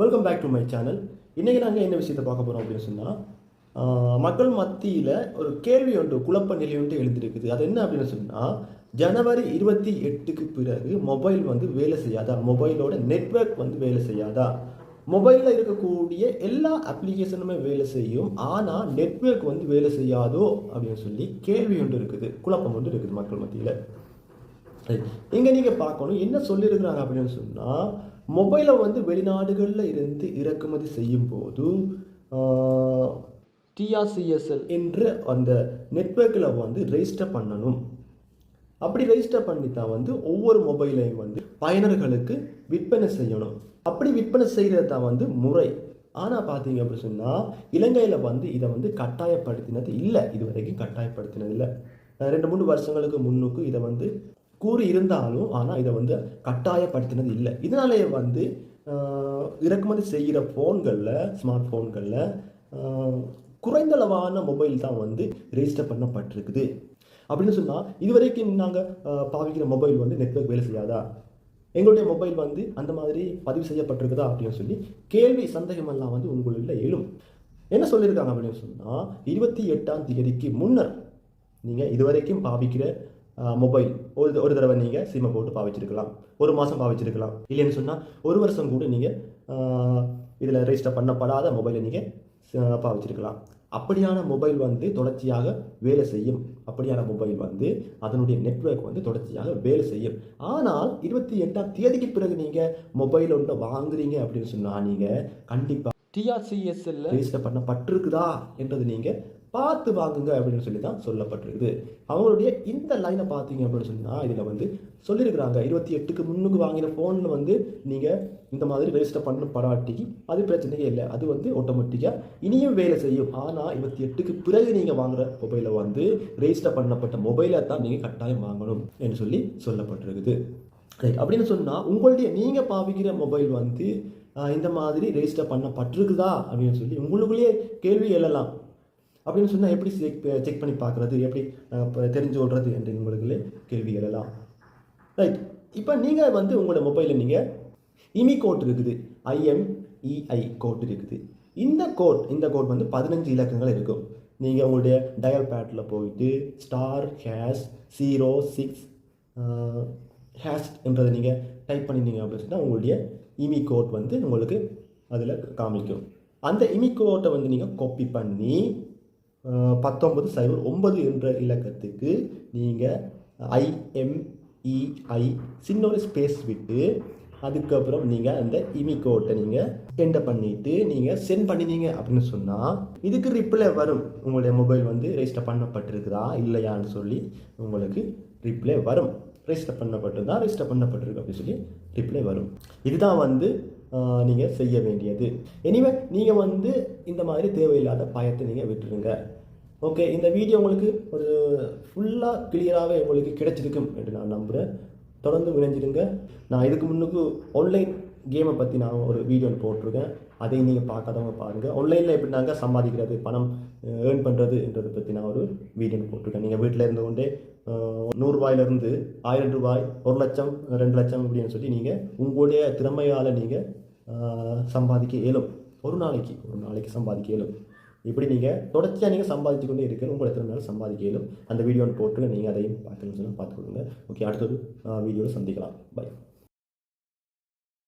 Welcome back to my channel இன்றைக்கி நாங்கள் என்ன விஷயத்தை பார்க்க போகிறோம் அப்படின்னு சொன்னால் மக்கள் மத்தியில் ஒரு கேள்வி ஒன்று குழப்ப நிலை ஒன்று எழுந்திருக்குது. அது என்ன அப்படின்னு சொன்னால் ஜனவரி இருபத்தி எட்டுக்கு பிறகு மொபைல் வந்து வேலை செய்யாதா? மொபைலோட நெட்வொர்க் வந்து வேலை செய்யாதா? மொபைலில் இருக்கக்கூடிய எல்லா அப்ளிகேஷனுமே வேலை செய்யும் ஆனால் நெட்வொர்க் வந்து வேலை செய்யாதோ அப்படின்னு சொல்லி கேள்வி ஒன்று இருக்குது குழப்பம் ஒன்று இருக்குது மக்கள் மத்தியில். இங்கே நீங்கள் பார்க்கணும் என்ன சொல்லியிருக்கிறாங்க அப்படின்னு சொன்னால் மொபைலை வந்து வெளிநாடுகளில் இருந்து இறக்குமதி செய்யும் போது டிஆர்சிஎஸ்எல் என்ற அந்த நெட்வொர்க்கில் வந்து ரெஜிஸ்டர் பண்ணணும். அப்படி ரெஜிஸ்டர் பண்ணி தான் வந்து ஒவ்வொரு மொபைலையும் வந்து பயனர்களுக்கு விற்பனை செய்யணும். அப்படி விற்பனை செய்கிறது தான் வந்து முறை. ஆனால் பார்த்தீங்க அப்படின்னு சொன்னால் இலங்கையில் வந்து இதை வந்து கட்டாயப்படுத்தினது இல்லை. இது வரைக்கும் கட்டாயப்படுத்தினது இல்லை. ரெண்டு மூணு வருஷங்களுக்கு முன்னுக்கு இதை வந்து கூறி இருந்தாலும் ஆனால் இதை வந்து கட்டாயப்படுத்தினது இல்லை. இதனாலேயே வந்து இறக்குமதி செய்கிற ஃபோன்களில் ஸ்மார்ட் ஃபோன்களில் குறைந்தளவான மொபைல் தான் வந்து ரெஜிஸ்டர் பண்ணப்பட்டிருக்குது. அப்படின்னு சொன்னால் இதுவரைக்கும் நாங்கள் பாவிக்கிற மொபைல் வந்து நெட்ஒர்க் வேலை செய்யாதா? எங்களுடைய மொபைல் வந்து அந்த மாதிரி பதிவு செய்யப்பட்டிருக்குதா? அப்படின்னு சொல்லி கேள்வி சந்தேகமெல்லாம் வந்து உங்களுள்ள எழும். என்ன சொல்லியிருக்காங்க அப்படின்னு சொன்னால் இருபத்தி எட்டாம் தேதிக்கு முன்னர் நீங்கள் இதுவரைக்கும் பாவிக்கிற மொபைல். ஒரு ஒரு தடவை நீங்கள் சிம்மை போட்டு பாவிச்சிருக்கலாம். ஒரு மாதம் பாவிச்சிருக்கலாம். இல்லைன்னு சொன்னால் ஒரு வருஷம் கூட நீங்கள் இதில் ரெஜிஸ்டர் பண்ணப்படாத மொபைலை நீங்கள் பாவிச்சிருக்கலாம். அப்படியான மொபைல் வந்து தொடர்ச்சியாக வேலை செய்யும். அப்படியான மொபைல் வந்து அதனுடைய நெட்வொர்க் வந்து தொடர்ச்சியாக வேலை செய்யும். ஆனால் இருபத்தி எட்டாம் தேதிக்கு பிறகு நீங்கள் மொபைல் ஒன்றை வாங்குறீங்க அப்படின்னு சொன்னால் நீங்கள் கண்டிப்பாக டிஆர்சிஎஸ்எல்ல ரெஜிஸ்டர் பண்ணப்பட்டிருக்குதா என்றது நீங்கள் பார்த்து வாங்குங்க அப்படின்னு சொல்லி தான் சொல்லப்பட்டிருக்குது. அவங்களுடைய இந்த லைனை பார்த்தீங்க அப்படின்னு சொன்னால் இதில் வந்து சொல்லியிருக்கிறாங்க இருபத்தி எட்டுக்கு முன்னுக்கு வாங்கின ஃபோனில் வந்து நீங்கள் இந்த மாதிரி ரெஜிஸ்டர் பண்ண படாட்டிக்கு அது பிரச்சனையே இல்லை. அது வந்து ஆட்டோமேட்டிக்காக இனியும் வேலை செய்யும். ஆனால் இருபத்தி எட்டுக்கு பிறகு நீங்கள் வாங்குற மொபைலை வந்து ரெஜிஸ்டர் பண்ணப்பட்ட மொபைலை தான் நீங்கள் கட்டாயம் வாங்கணும் என்று சொல்லி சொல்லப்பட்டிருக்குது. ரைட் அப்படின்னு சொன்னால் உங்களுடைய நீங்கள் பாவிக்கிற மொபைல் வந்து இந்த மாதிரி ரெஜிஸ்டர் பண்ணப்பட்டிருக்குதா அப்படின்னு சொல்லி உங்களுக்குள்ளேயே கேள்வி எழலாம். அப்படின்னு சொன்னால் எப்படி செக் செக் பண்ணி பார்க்குறது? எப்படி தெரிஞ்சு கொள்வது என்று உங்களுக்குள்ளே கேள்வி எழலாம். ரைட் இப்போ நீங்கள் வந்து உங்களோட மொபைலில் நீங்கள் இமி கோட் இருக்குது. ஐஎம்இஐ கோட் இருக்குது. இந்த கோட் இந்த கோட் வந்து பதினஞ்சு இலக்கங்கள் இருக்கும். நீங்கள் உங்களுடைய டயல் பேட்டில் போயிட்டு star hash zero six hash என்றதை நீங்கள் டைப் பண்ணிட்டீங்க அப்படின்னு சொன்னால் உங்களுடைய இமி கோட் வந்து உங்களுக்கு அதில் காமிக்கும். அந்த இமி கோட்டை வந்து நீங்கள் காப்பி பண்ணி பத்தொன்பது சைபர் ஒன்பது என்ற இலக்கத்துக்கு நீங்கள் ஐஎம்இஐ சின்ன ஒரு ஸ்பேஸ் விட்டு அதுக்கப்புறம் நீங்கள் அந்த இமி கோட்டை நீங்கள் என்டர் பண்ணிவிட்டு நீங்கள் சென்ட் பண்ணினீங்க அப்படின்னு சொன்னால் இதுக்கு ரிப்ளை வரும். உங்களுடைய மொபைல் வந்து ரெஜிஸ்டர் பண்ணப்பட்டிருக்குதா இல்லையான்னு சொல்லி உங்களுக்கு ரிப்ளை வரும். ரெஜிஸ்டர் பண்ணப்பட்டிருந்தா ரெஜிஸ்டர் பண்ணப்பட்டிருக்கு அப்படின்னு சொல்லி ரிப்ளை வரும். இதுதான் வந்து நீங்கள் செய்ய வேண்டியது. எனிவே நீங்கள் வந்து இந்த மாதிரி தேவையில்லாத பயத்தை நீங்கள் விட்டுருங்க. ஓகே இந்த வீடியோ உங்களுக்கு ஒரு ஃபுல்லாக கிளியராகவே உங்களுக்கு கிடைச்சிருக்கும் என்று நான் நம்புகிறேன் தொடர்ந்து இணைஞ்சிருங்க. நான் இதுக்கு முன்னுக்கு ஆன்லைன் கேமை பற்றி நான் ஒரு வீடியோ போட்டிருக்கேன். அதையும் நீங்கள் பார்க்காதவங்க பாருங்கள் ஆன்லைனில் எப்படி நாங்கள் சம்பாதிக்கிறது பணம் ஏர்ன் பண்ணுறதுன்றதை பற்றி நான் ஒரு வீடியோ போட்டிருக்கேன். நீங்கள் வீட்டில் இருந்து கொண்டே நூறுரூவாயிலிருந்து ஆயிரம் ரூபாய் ஒரு லட்சம் ரெண்டு லட்சம் அப்படின்னு சொல்லி நீங்கள் உங்களுடைய திறமையால் நீங்கள் சம்பாதிக்க இயலும். ஒரு நாளைக்கு ஒரு நாளைக்கு சம்பாதிக்க இயலும். இப்படி நீங்கள் தொடர்ச்சியாக நீங்கள் சம்பாதிச்சு கொண்டே இருக்கிற உங்களை திறமையால் சம்பாதிக்க இயலும். அந்த வீடியோன்னு போட்டு நீங்கள் அதையும் பார்க்கணும்னு சொன்னால் பார்த்துக்கொள்ளுங்க. ஓகே அடுத்தது வீடியோவில் சந்திக்கலாம். பை